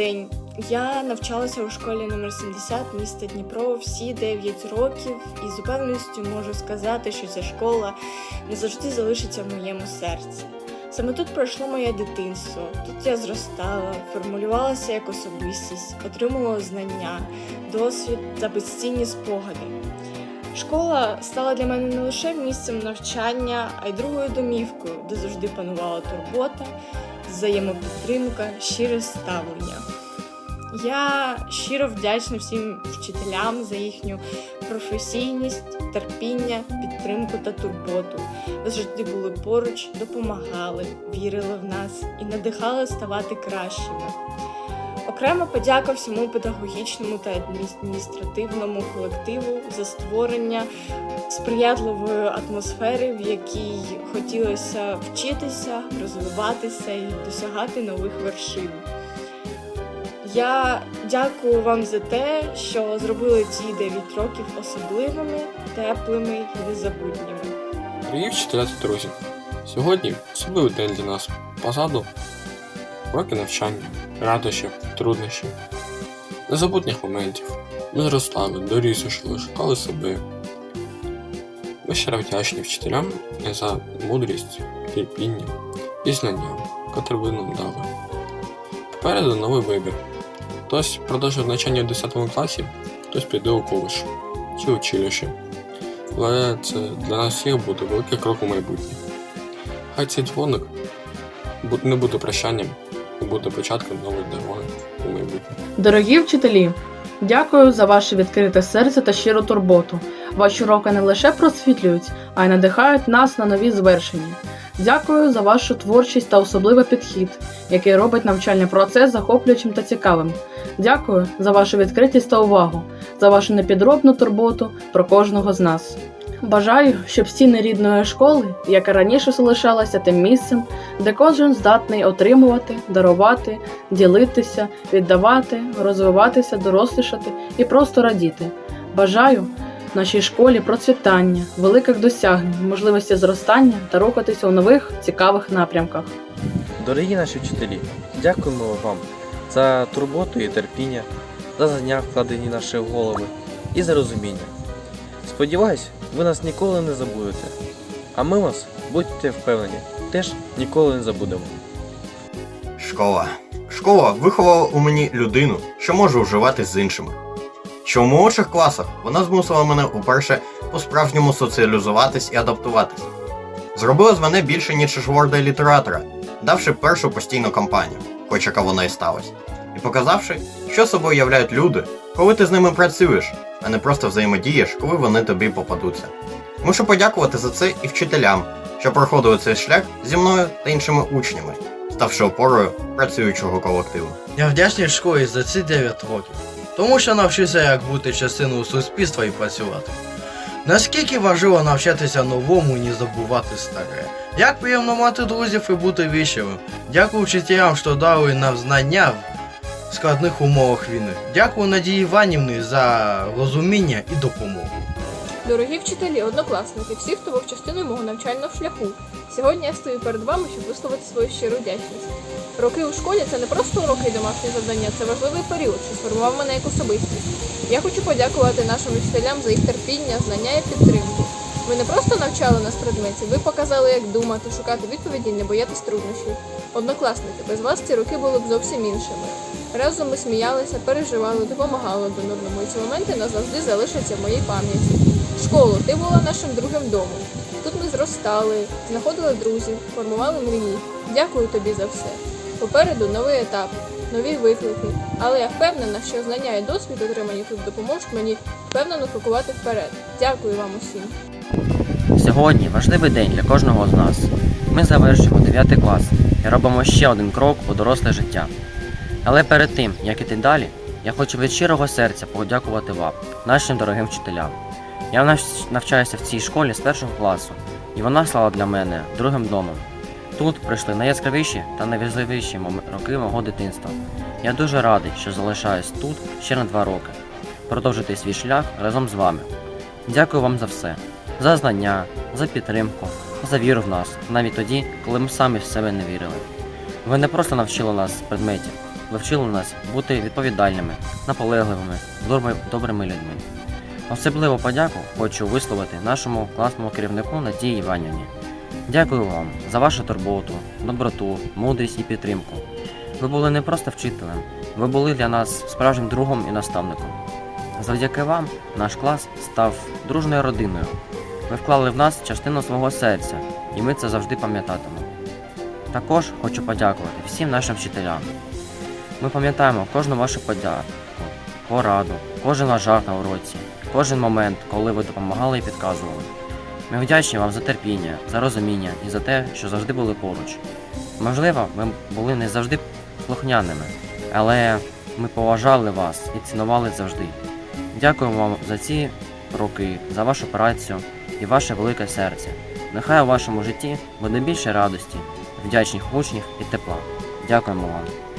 день. Я навчалася у школі номер 70 міста Дніпро всі 9 років, і з упевненістю можу сказати, що ця школа назавжди залишиться в моєму серці. Саме тут пройшло моє дитинство. Тут я зростала, формулювалася як особистість, отримувала знання, досвід та безцінні спогади. Школа стала для мене не лише місцем навчання, а й другою домівкою, де завжди панувала турбота, взаємопідтримка, щире ставлення. Я щиро вдячна всім вчителям за їхню професійність, терпіння, підтримку та турботу. Ви завжди були поруч, допомагали, вірили в нас і надихали ставати кращими. Окрема подяка всьому педагогічному та адміністративному колективу за створення сприятливої атмосфери, в якій хотілося вчитися, розвиватися і досягати нових вершин. Я дякую вам за те, що зробили ці 9 років особливими, теплими і незабутніми. Вчителя та друзі, сьогодні особливий день для нас. Позаду роки навчання, радощів, труднощів, незабутніх моментів. Ми зростали, дорісли, шукали себе. Ми щиро вдячні вчителям за мудрість, терпіння і знання, котрі ви нам дали. Попереду новий вибір. Хтось продовжує навчання в 10 класі, хтось піде у коледж чи училище. Але це для нас всіх буде великий крок у майбутнє. Хай цей дзвоник не буде прощанням, буде початком нової дороги у майбутнє. Дорогі вчителі, дякую за ваше відкрите серце та щиру турботу. Ваші уроки не лише просвітлюють, а й надихають нас на нові звершення. Дякую за вашу творчість та особливий підхід, який робить навчальний процес захоплюючим та цікавим. Дякую за вашу відкритість та увагу, за вашу непідробну турботу про кожного з нас. Бажаю, щоб стіни рідної школи, яка раніше залишалася тим місцем, де кожен здатний отримувати, дарувати, ділитися, віддавати, розвиватися, дорослішати і просто радіти. Бажаю нашій школі процвітання, великих досягнень, можливості зростання та рухатися у нових цікавих напрямках. Дорогі наші вчителі, дякуємо вам за турботу і терпіння, за знання, вкладені наші голови, і за розуміння. Сподіваюсь, ви нас ніколи не забудете. А ми вас, будьте впевнені, теж ніколи не забудемо. Школа. Школа виховала у мені людину, що може вживати з іншими. Що у молодших класах вона змусила мене уперше по-справжньому соціалізуватись і адаптуватись. Зробила з мене більше, ніж шворда літератора, давши першу постійну кампанію, хоч яка вона і сталася, і показавши, що собою являють люди, коли ти з ними працюєш, а не просто взаємодієш, коли вони тобі попадуться. Мушу подякувати за це і вчителям, що проходили цей шлях зі мною та іншими учнями, ставши опорою працюючого колективу. Я вдячний школі за ці 9 років, тому що навчився як бути частиною суспільства і працювати. Наскільки важливо навчатися новому і не забувати старе. Як приємно мати друзів і бути вічливим. Дякую вчителям, що дали нам знання складних умовах війни. Дякую Надії Іванівні за розуміння і допомогу. Дорогі вчителі, однокласники, всі, хто був частиною мого навчального шляху. Сьогодні я стою перед вами, щоб висловити свою щиру вдячність. Роки у школі це не просто уроки і домашні завдання, це важливий період, що сформував мене як особистість. Я хочу подякувати нашим вчителям за їх терпіння, знання і підтримку. Ви не просто навчали нас предметів, ви показали, як думати, шукати відповіді і не боятись труднощів. Однокласники, без вас ці роки були б зовсім іншими. Разом ми сміялися, переживали, допомагали один одному, і ці моменти назавжди залишаться в моїй пам'яті. Школу, ти була нашим другим домом. Тут ми зростали, знаходили друзів, формували мрії. Дякую тобі за все. Попереду новий етап, нові виклики. Але я впевнена, що знання і досвід, отримані тут, допоможуть мені впевнено крокувати вперед. Дякую вам усім. Сьогодні важливий день для кожного з нас. Ми завершуємо 9 клас і робимо ще один крок у доросле життя. Але перед тим, як іти далі, я хочу від щирого серця подякувати вам, нашим дорогим вчителям. Я навчаюся в цій школі з першого класу, і вона стала для мене другим домом. Тут пройшли найяскравіші та найважливіші роки мого дитинства. Я дуже радий, що залишаюсь тут ще на два роки. Продовжити свій шлях разом з вами. Дякую вам за все за знання, за підтримку, за віру в нас, навіть тоді, коли ми самі в себе не вірили. Ви не просто навчили нас предметів, ви вчили нас бути відповідальними, наполегливими, добрими, людьми. Особливу подяку хочу висловити нашому класному керівнику Надії Іванівні. Дякую вам за вашу турботу, доброту, мудрість і підтримку. Ви були не просто вчителем, ви були для нас справжнім другом і наставником. Завдяки вам наш клас став дружною родиною. Ви вклали в нас частину свого серця, і ми це завжди пам'ятатимемо. Також хочу подякувати всім нашим вчителям. Ми пам'ятаємо кожну вашу подяку, пораду, кожен ваш жарт на уроці, кожен момент, коли ви допомагали і підказували. Ми вдячні вам за терпіння, за розуміння і за те, що завжди були поруч. Можливо, ми були не завжди слухняними, але ми поважали вас і цінували завжди. Дякуємо вам за ці роки, за вашу працю і ваше велике серце. Нехай у вашому житті буде більше радості, вдячних учнів і тепла. Дякуємо вам.